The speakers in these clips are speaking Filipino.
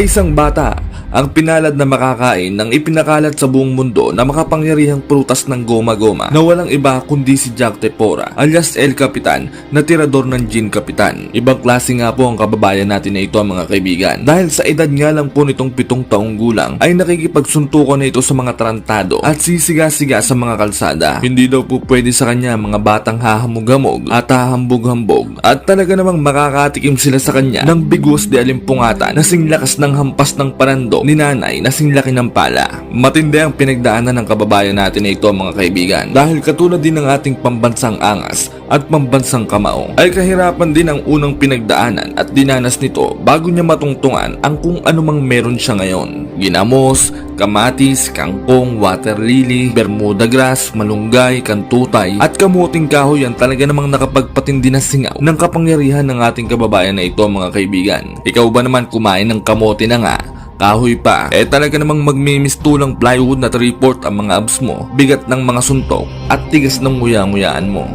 Isang bata ang pinalad na makakain ng ipinakalat sa buong mundo na makapangyarihang prutas ng goma-goma na walang iba kundi si Jack Tepora alias El Capitan na tirador ng Gin Capitan. Ibang klase nga po ang kababayan natin na ito mga kaibigan. Dahil sa edad nga lang po nitong pitong taong gulang ay nakikipagsuntukan na ito sa mga tarantado at sisiga-siga sa mga kalsada. Hindi daw po pwede sa kanya mga batang hahamog-hamog at hahambog-hambog at talaga namang makakatikim sila sa kanya ng bigos de alimpungatan na singlakas ng hampas ng parando ni nanay na singlaki ng pala. Matindi ang pinagdaanan ng kababayan natin na ito mga kaibigan dahil katulad din ng ating pambansang angas at pambansang kamao ay kahirapan din ang unang pinagdaanan at dinanas nito bago niya matungtungan ang kung anumang meron siya ngayon. Ginamos, kamatis, kangkong, water lily, bermuda grass, malunggay, kantutay at kamuting kahoy ang talaga namang nakapagpatindi na singaw ng kapangyarihan ng ating kababayan na ito mga kaibigan. Ikaw ba naman kumain ng kamote na nga? Kahoy pa, eh talaga namang magmimistulang plywood na report ang mga abs mo, bigat ng mga suntok at tigas ng nguya-nguyaan mo.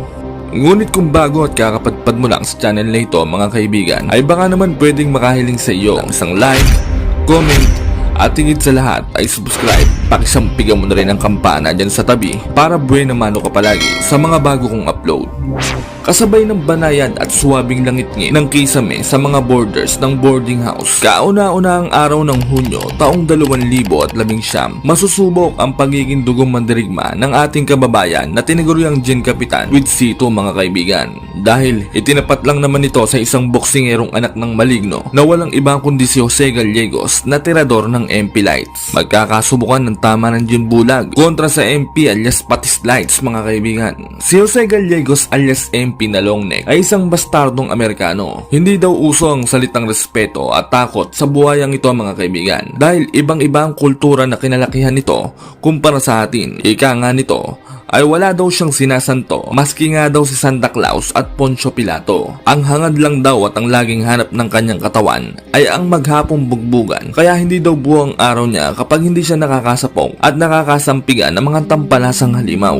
Ngunit kung bago at kakapadpad mo lang sa channel na ito mga kaibigan, ay baka naman pwedeng makahiling sa iyo ng isang like, comment, at higit sa lahat ay subscribe. Pakisampigan mo na rin ang kampana dyan sa tabi para buhay na mano ka palagi sa mga bago kong upload. Kasabay ng banayan at suwabing langit-ngit ng kisame sa mga borders ng boarding house. Kauna-una ang araw ng Hunyo taong 2019, masusubok ang pagiging dugong mandirigma ng ating kababayan na tiniguryang Gin Kapitan with Sito mga kaibigan. Dahil itinapat lang naman ito sa isang boksingerong anak ng maligno na walang ibang kundi si Jose Gallegos na tirador ng MP Lights. Magkakasubukan ng tama ng Gin Bulag kontra sa MP alias Patis Lights mga kaibigan. Si Jose Gallegos alias MP na long neck ay isang bastardong Amerikano. Hindi daw uso ang salitang respeto at takot sa buhayang ito mga kaibigan dahil ibang-iba ang kultura na kinalakihan nito kumpara sa atin. Ika nga nito ay wala daw siyang sinasanto maski nga daw si Santa Claus at Poncio Pilato. Ang hangad lang daw at ang laging hanap ng kanyang katawan ay ang maghapong bugbugan kaya hindi daw buwang araw niya kapag hindi siya nakakasapong at nakakasampigan ng mga tampalasang halimaw.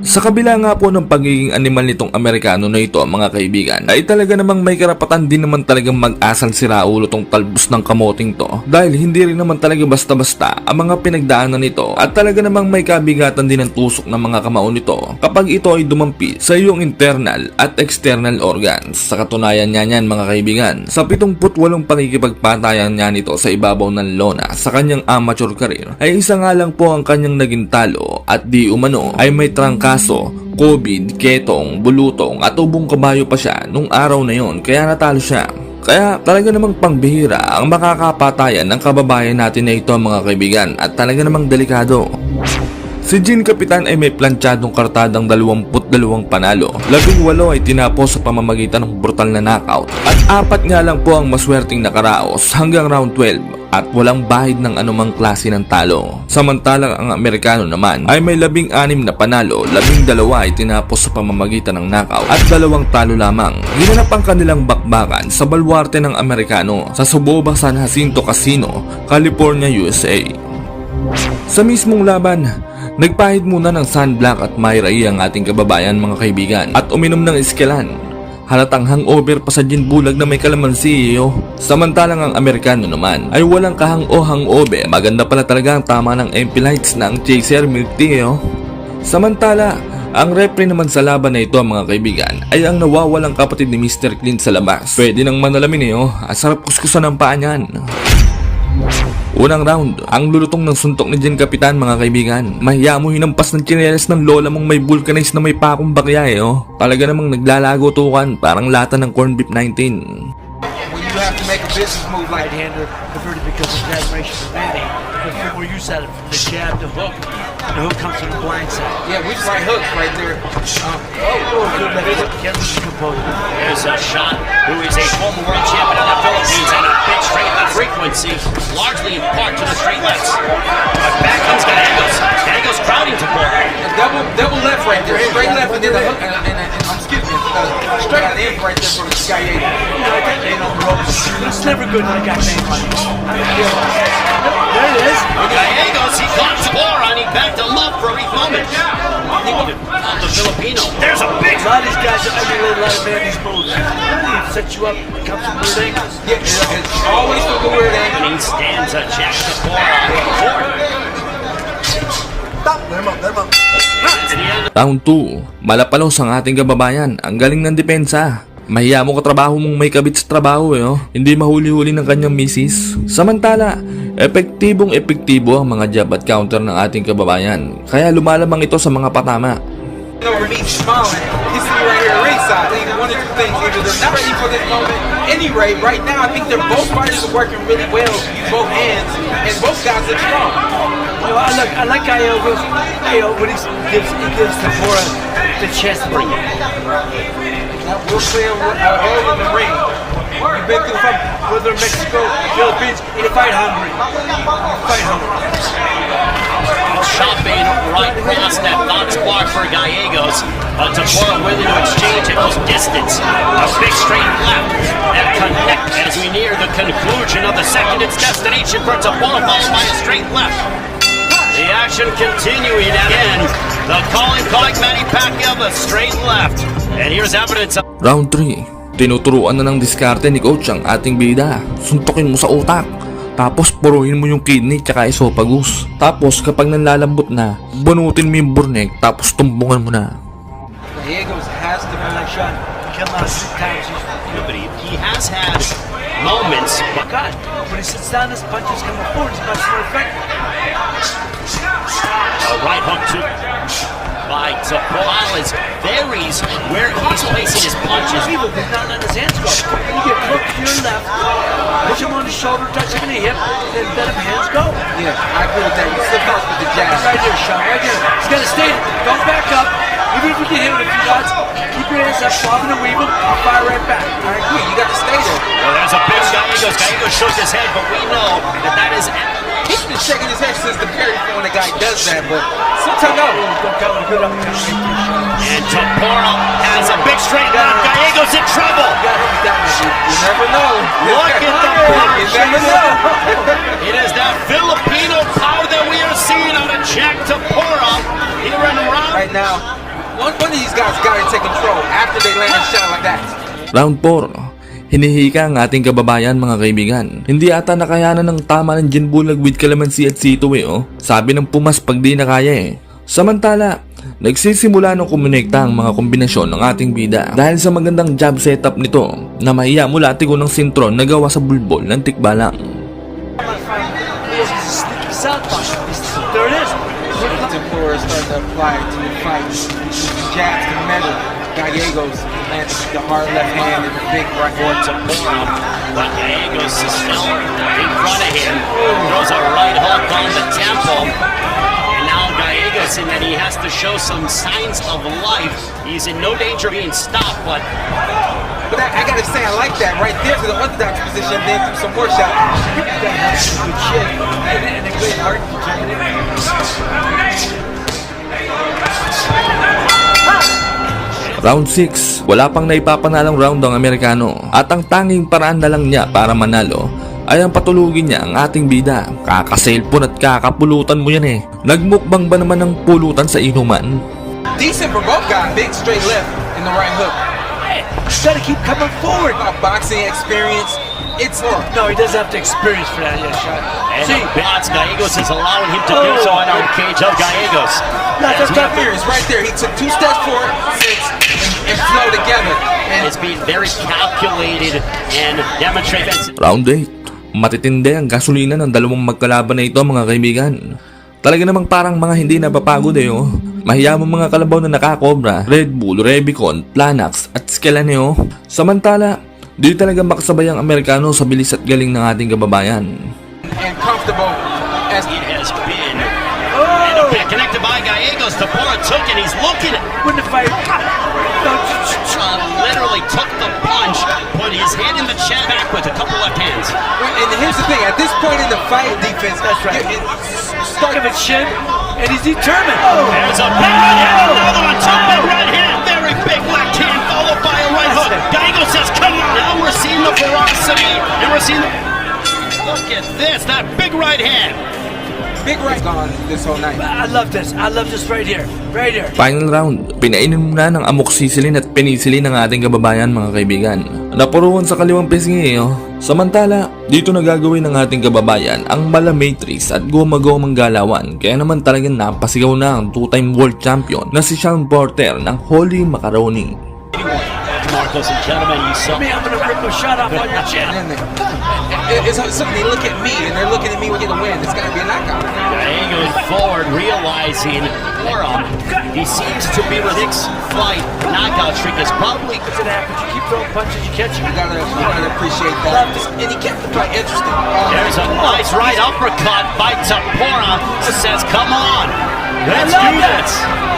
Sa kabila nga po ng pagiging animal nitong Amerikano na ito mga kaibigan ay talaga namang may karapatan din naman talagang mag-asal si Raulo tong talbos ng kamoting to dahil hindi rin naman talaga basta-basta ang mga pinagdaanan nito at talaga namang may kabigatan din ang tusok ng mga kamao nito kapag ito ay dumampi sa iyong internal at external organs. Sa katunayan niya niyan mga kaibigan, sa 78 pakikipagpatayan niya nito sa ibabaw ng lona sa kanyang amateur career ay isa nga lang po ang kanyang naging talo at di umano ay may trangkaso, COVID, ketong, bulutong at ubong kabayo pa siya nung araw na yon kaya natalo siya. Kaya talaga namang pangbihira ang makakapatayan ng kababayan natin na ito mga kaibigan at talaga namang delikado. Si Jin Kapitan ay may plantsadong kartadang 22 panalo. Labing walo ay tinapos sa pamamagitan ng brutal na knockout. At apat nga lang po ang maswerteng nakaraos hanggang round 12 at walang bahid ng anumang klase ng talo. Samantalang ang Amerikano naman ay may labing anim na panalo, labing dalawa ay tinapos sa pamamagitan ng knockout at dalawang talo lamang. Ginanap ang kanilang bakbakan sa balwarte ng Amerikano sa Suboba San Jacinto Casino, California, USA. Sa mismong laban, nagpahid muna ng sunblock at mayrai ang ating kababayan mga kaibigan at uminom ng iskelan. Halatang hangover pa sa gin bulag na may kalamansi iyo. Samantalang ang Amerikano naman ay walang kahang o hangover. Maganda pala talaga ang tama ng MP Lights na ang chaser milk tea iyo. Samantala, ang repre naman sa laban na ito mga kaibigan ay ang nawawalang kapatid ni Mr. Clint sa labas. Pwede nang manalamin iyo, asarap kuskusan ang paa niyan. Unang round, ang lulutong ng suntok ni Jen Kapitan mga kaibigan. Mahiya mo hinampas ng chinelas ng lola mong may vulcanized na may pakong bakya eh oh. Talaga namang naglalago tukan, parang lata ng corn beef 19. When you have to make a business move like right-hander converted because of admiration for Manny. But from where you said it, from the jab to hook, the hook comes from the blind side. yeah, we right hooks right there. Um, oh, good left hook. Can't composure. There's a shot who is a former world champion in the Philippines and a big straight left frequency, largely in part to the straight lefts. But back comes Gallegos. Gallegos crowding to Paul. A double, double left right there, straight left, and then the hook, and, and, and, and excuse me, uh, straight left right there for the CIA. You know, I got Manny on the ropes. It's never good when I got Manny on the There it is. Gallegos, he got Spore on. He backed him up for a brief moment. The Filipino. There's a big lot of these guys are emulate a lot of Mandy's moves. He sets you up, comes from weird angles. Yeah, it's, always from the weird angle. Opening stanza, Jack Tapora. Four. It's the end Round 2, malapalos ang ating kababayan. Ang galing ng depensa. Mahiya mo katrabaho mong may kabit sa trabaho eh, oh. Hindi mahuli-huli ng kanyang misis. Samantala, epektibong epektibo ang mga jab at counter ng ating kababayan. Kaya lumalamang ito sa mga patama. Over me smiling. He's sitting right here ringside. One of two things. Either they're not for this moment. Any rate, right now, I think they're both fighters are working really well. Both hands, and both guys look strong. You know, I like I like. You know, when he gives he gives Tapora the it. Now, we'll play a a role in the ring. You've been through from whether Mexico, Philippines, you fight hungry. Fight hungry. chopping right across that thought spot for Gallegos. But Tapora willing to exchange at close distance. A big straight left and connect as we near the conclusion of the second its destination for Tapora followed by a straight left. The action continuing and again. The calling calling Manny Pacquiao the straight left. And here's evidence of Round 3, tinuturuan na ng diskarte ni coach ang ating bida. Suntukin mo sa utak. Tapos puruhin mo yung kidney tsaka esophagus. Tapos kapag nanlalambot na, bunutin mo yung burnek tapos tumbungan mo na. Gallegos has like Sean. Come times. Activity. He has had moments, but God. When he sits down, his punches come forward. He's much more effective. A right hook to by Morales varies where he's placing his punches. Evil did not let his hands go. You get close to your left, push him on the shoulder, touch him in the hip, then let him hands go. Yeah, I agree with that. You slip off with the jab. Right here, Sean, right here. He's got to stay. Don't back up. Even if we get hit with a few dots, keep your hands up, bobbing and weaving, and fire right back. I agree. You got to stay there. Well, there's a big Gallegos. Gallegos shook his head, but we know that that is. He's been shaking his head since the very when the guy does that, but sometimes no. Don't count a good uppercut right there, Sean. And Tapora has a big straight left. Gallegos in trouble. You got him with that one. You, you never know. Look at the You never know. It is that Filipino power that we are seeing out of Jack Tapora here in round. right now, one, one of these guys got to take control after they land a shot like that. Round 4. Hinihika ang ating kababayan mga kaibigan. Hindi ata nakayanan ng tama ng gin bulag with calamansi at sito eh oh. Sabi ng pumas pag di na kaya eh. Samantala, nagsisimula ng kumonekta ang mga kombinasyon ng ating bida dahil sa magandang job setup nito na mahiya mula tigo ng sintron na gawa sa bulbol ng tikbalang. There it is. Tempura starting to apply it to the fight. Jabs to the middle. Gallegos lands the hard left hand and the big right for Tapora. But Gallegos is still in front of him. Throws a right hook on the temple. And now Gallegos, in that he has to show some signs of life. He's in no danger of being stopped, but But I, I gotta say, I like that right there to the orthodox position, then through some more shots. That has some good shit. And, and a great heart. Round 6, wala pang naipapanalang round ang Amerikano at ang tanging paraan na lang niya para manalo ay ang patulugin niya ang ating bida. Kakaselfon at kakapulutan mo yan eh. Nagmukbang ba naman ng pulutan sa inuman? Decent for both guys. Big straight left and the right hook. He's got to keep coming forward. About boxing experience, it's No, he doesn't have to experience for that yet, Sean. and See, the bots Gallegos is allowing him to do so on our cage of Gallegos. not It's the right here. It's right there. He took two steps forward, six, and, and flow together. And It's being very calculated and demonstrates. Round 8, matitindi ang gasolina ng dalawang magkalaban na ito mga kaibigan. Talaga namang parang mga hindi napapagod eh oh. Mahiyamang mga kalabaw na nakakobra, Red Bull, Rebicon, Planax at Skelane oh. Samantala, di talaga makasabay ang Amerikano sa bilis at galing ng ating kababayan. and comfortable as It has been. And a bit connected by Gallegos. Tapora took it. He's looking. The fight. Literally took the punch, put his head in the chest back with a couple left hands. And here's the thing: at this point in the fight, defense, That's right. it- it- Stuck him at shin, and he's determined. Oh. There's a big right hand, another one, two big right hand, very big left hand, followed by a right hook. Gallegos says, come on. Now we're seeing the ferocity, and we're seeing the... Look at this, that big right hand. Big right gone this whole night. I love this. I love this right here. Right here. Final round, pinainom na ng amoxicillin at penicillin ng ating kababayan mga kaibigan. Napuruan sa kaliwang pisngi oh. Samantala, dito na gagawin ng ating kababayan ang mala matrix at gumagomang galawan kaya naman talagang napasigaw na ang two-time world champion na si Sean Porter ng Holy Macaroni. Marcos and gentlemen, you saw Me, I'm gonna rip a shot off on your chin. And they, it's something they look at me and they're looking at me when you win. It's got to be a knockout. Gallegos forward, realizing Borum, he seems to be with Nick's fight. Knockout streak is probably What's gonna happen? You keep throwing punches, you catch You them. gotta, you gotta appreciate that. And he kept the fight interesting. Oh, There's a nice right uppercut by Tapora. Says, come on, I let's do that. this.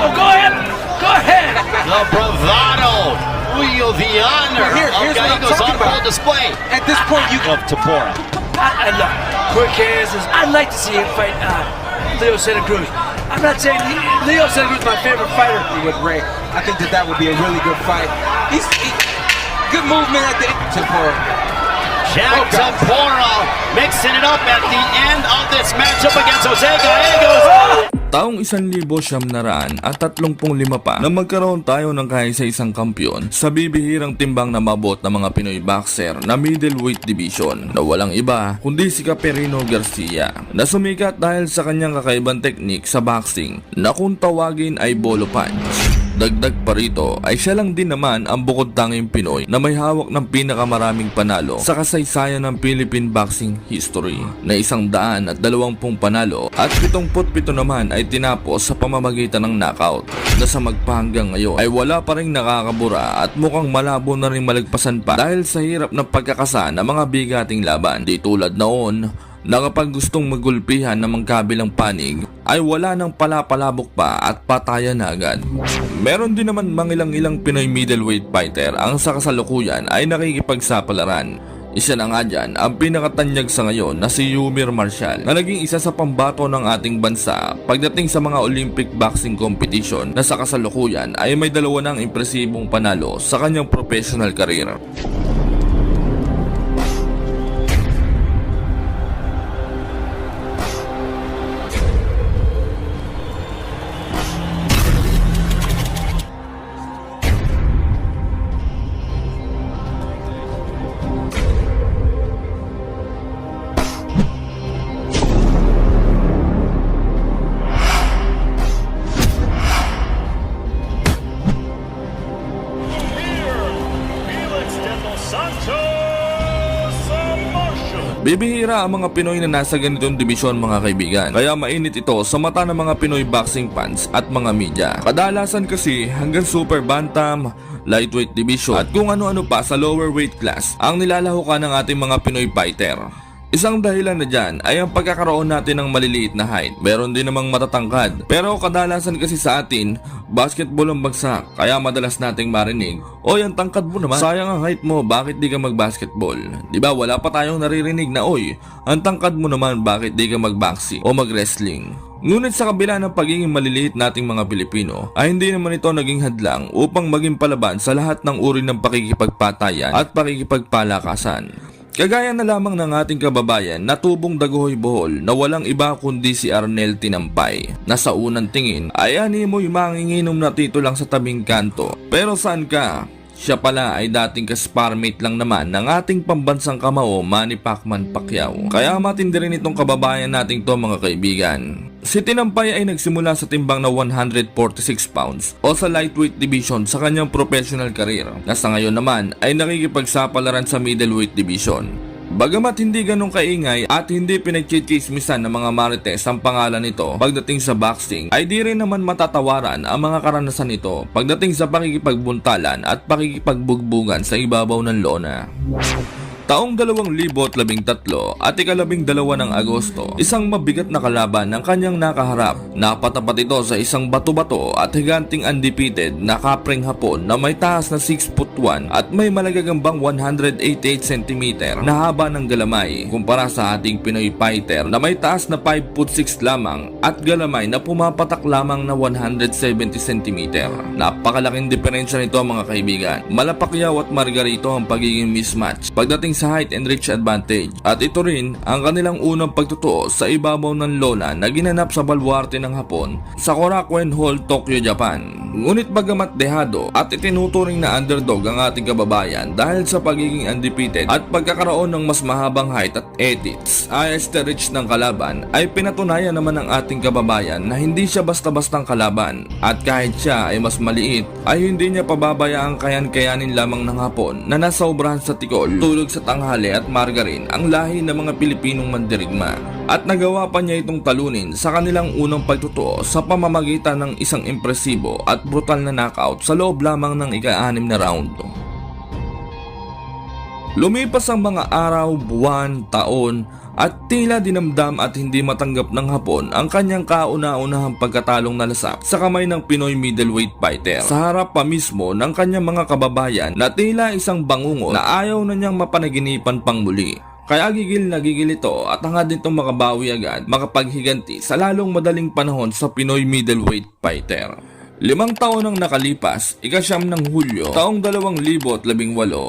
Oh, go ahead. Go ahead. The bravado, wheel the honor Here- of here's what I'm Gallegos on talking full about. display At this point, you of Tapora. I, I love quick hands. I'd like to see him fight uh, Leo Santa Cruz. I'm not saying he, Leo Santa Cruz is my favorite fighter. with Ray. I think that that would be a really good fight. He's he, good movement at the Tempora. Jack Oh, God. Tapora mixing it up at the end of this matchup against Jose Gallegos. Taong isan libo siyam na raan at tatlongpung lima pa na magkaroon tayo ng kahit sa isang kampyon sa bibihirang timbang na mabot ng mga Pinoy boxer na middleweight division na walang iba kundi si Caperino Garcia na sumikat dahil sa kanyang kakaibang teknik sa boxing na kung tawagin ay bolo punch. Dagdag pa rito ay siya lang din naman ang bukod tanging Pinoy na may hawak ng pinakamaraming panalo sa kasaysayan ng Philippine boxing history na isang daan at dalawampung panalo at 77 naman ay tinapos sa pamamagitan ng knockout na sa magpahanggang ngayon ay wala pa rin nakakabura at mukhang malabo na rin malagpasan pa dahil sa hirap ng pagkakasa ng mga bigating laban. Di tulad noon na kapag gustong magulpihan ng magkabilang panig ay wala nang palapalabok pa at patayan na agad. Meron din naman mangilang-ilang Pinoy middleweight fighter ang sa kasalukuyan ay nakikipagsapalaran. Isa na nga dyan ang pinakatanyag sa ngayon na si Yumir Marshall na naging isa sa pambato ng ating bansa pagdating sa mga Olympic boxing competition na sa kasalukuyan ay may dalawa ng impresibong panalo sa kanyang professional career. Bibihira ang mga Pinoy na nasa ganitong dibisyon mga kaibigan. Kaya mainit ito sa mata ng mga Pinoy boxing fans at mga media. Kadalasan kasi hanggang super bantam, lightweight division at kung ano-ano pa sa lower weight class ang nilalahukan ng ating mga Pinoy fighter. Isang dahilan na dyan ay ang pagkakaroon natin ng maliliit na height. Meron din namang matatangkad. Pero kadalasan kasi sa atin, basketball ang bagsak. Kaya madalas nating marinig, Oy, ang tangkad mo naman. Sayang ang height mo, bakit di ka mag-basketball? Di ba wala pa tayong naririnig na, Oy, ang tangkad mo naman, bakit di ka mag-boxing o mag-wrestling? Ngunit sa kabila ng pagiging maliliit nating mga Pilipino, ay hindi naman ito naging hadlang upang maging palaban sa lahat ng uri ng pakikipagpatayan at pakikipagpalakasan. Kagaya na lamang ng ating kababayan na tubong dagohoy bohol na walang iba kundi si Arnel Tinampay na sa unang tingin ay animoy manginginom na tito lang sa tabing kanto. Pero saan ka? Siya pala ay dating kasparmate lang naman ng ating pambansang kamao Manny Pacman Pacquiao. Kaya matindi rin itong kababayan nating to mga kaibigan. Si Tinampay ay nagsimula sa timbang na 146 pounds o sa lightweight division sa kanyang professional career na sa ngayon naman ay nakikipagsapalaran sa middleweight division. Bagamat hindi ganong kaingay at hindi pinagchichismisan ng mga marites ang pangalan nito pagdating sa boxing, ay di rin naman matatawaran ang mga karanasan nito pagdating sa pakikipagbuntalan at pakikipagbugbugan sa ibabaw ng lona. Taong 2013 at ikalabing dalawa ng Agosto, isang mabigat na kalaban ng kanyang nakaharap. Napatapat ito sa isang bato-bato at higanting undefeated na kapring hapon na may taas na 6 foot 1 at may malagagambang 188 cm na haba ng galamay kumpara sa ating Pinoy fighter na may taas na 5 foot 6 lamang at galamay na pumapatak lamang na 170 cm. Napakalaking diferensya nito mga kaibigan. Malapakyaw at margarito ang pagiging mismatch pagdating pagdating sa height and reach advantage. At ito rin ang kanilang unang pagtutuo sa ibabaw ng lola na ginanap sa balwarte ng Hapon sa Korakuen Hall, Tokyo, Japan. Ngunit bagamat dehado at itinuturing na underdog ang ating kababayan dahil sa pagiging undefeated at pagkakaroon ng mas mahabang height at edits, ayos the reach ng kalaban ay pinatunayan naman ng ating kababayan na hindi siya basta-bastang kalaban at kahit siya ay mas maliit ay hindi niya pababayaang kayan-kayanin lamang ng hapon na nasobrahan sa tikol, tulog sa tanghali at margarin ang lahi ng mga Pilipinong mandirigma. At nagawa pa niya itong talunin sa kanilang unang pagtutuo sa pamamagitan ng isang impresibo at brutal na knockout sa loob lamang ng ika-anim na round. Lumipas ang mga araw, buwan, taon at tila dinamdam at hindi matanggap ng hapon ang kanyang kauna-unahang pagkatalong nalasak sa kamay ng Pinoy middleweight fighter sa harap pa mismo ng kanyang mga kababayan na tila isang bangungot na ayaw na niyang mapanaginipan pang muli. Kaya gigil na gigil ito at hangad nitong makabawi agad makapaghiganti sa lalong madaling panahon sa Pinoy middleweight fighter. Limang taon ang nakalipas, ikasyam ng Hulyo, taong 2018,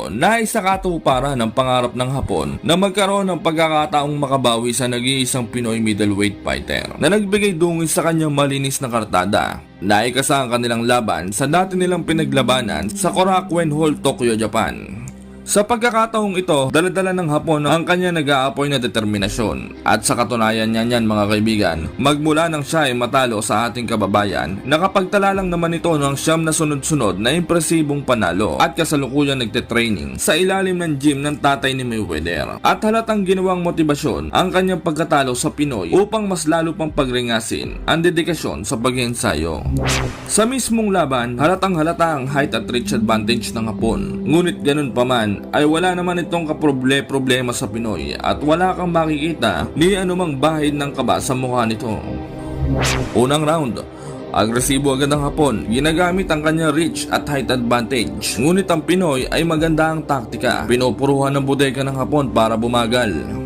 na isa katuparan ng pangarap ng Hapon na magkaroon ng pagkakataong makabawi sa nag-iisang Pinoy middleweight fighter na nagbigay dungis sa kanyang malinis na kartada. Naikasa ang kanilang laban sa dati nilang pinaglabanan sa Korakuen Hall, Tokyo, Japan. Sa pagkakataong ito, daladala ng Hapon ang kanya nag-aapoy na determinasyon. At sa katunayan niya niyan mga kaibigan, magmula nang siya ay matalo sa ating kababayan, nakapagtala lang naman ito ng siyam na sunod-sunod na impresibong panalo at kasalukuyan nagte-training sa ilalim ng gym ng tatay ni Mayweather. At halatang ginawang motibasyon ang kanyang pagkatalo sa Pinoy upang mas lalo pang pagringasin ang dedikasyon sa pag-ensayo. Sa mismong laban, halatang halata ang height at reach advantage ng Hapon. Ngunit ganun pa man, ay wala naman itong kaproble-problema sa Pinoy at wala kang makikita ni anumang bahid ng kaba sa mukha nito. Unang round, Agresibo agad ang Hapon, ginagamit ang kanyang reach at height advantage. Ngunit ang Pinoy ay maganda ang taktika. Pinupuruhan ng bodega ng Hapon para bumagal.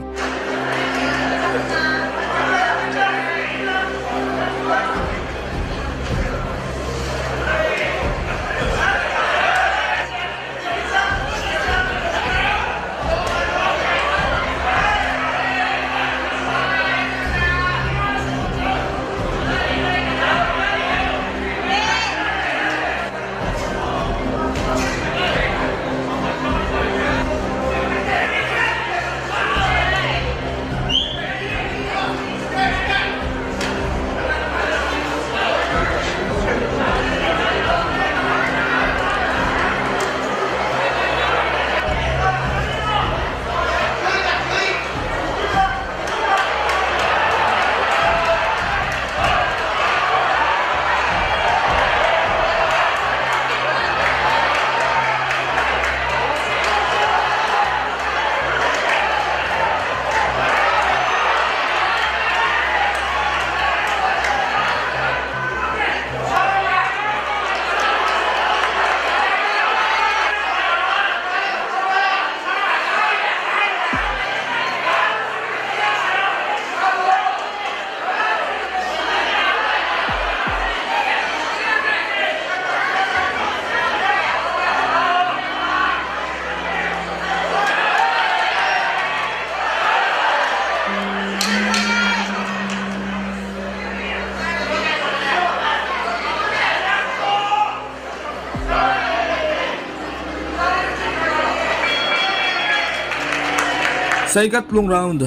Sa ikatlong round,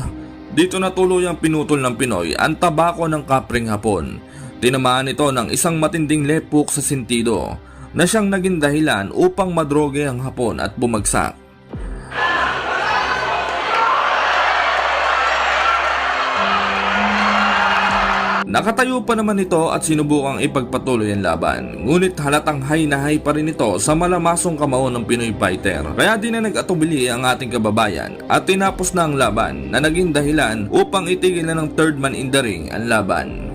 dito na tuluyang pinutol ng Pinoy ang tabako ng kapring hapon. Tinamaan ito ng isang matinding lepok sa sentido na siyang naging dahilan upang madroge ang hapon at bumagsak. Nakatayo pa naman ito at sinubukang ipagpatuloy ang laban. Ngunit halatang high na high pa rin ito sa malamasong kamao ng Pinoy fighter. Kaya di na nag-atubili ang ating kababayan at tinapos na ang laban na naging dahilan upang itigil na ng third man in the ring ang laban.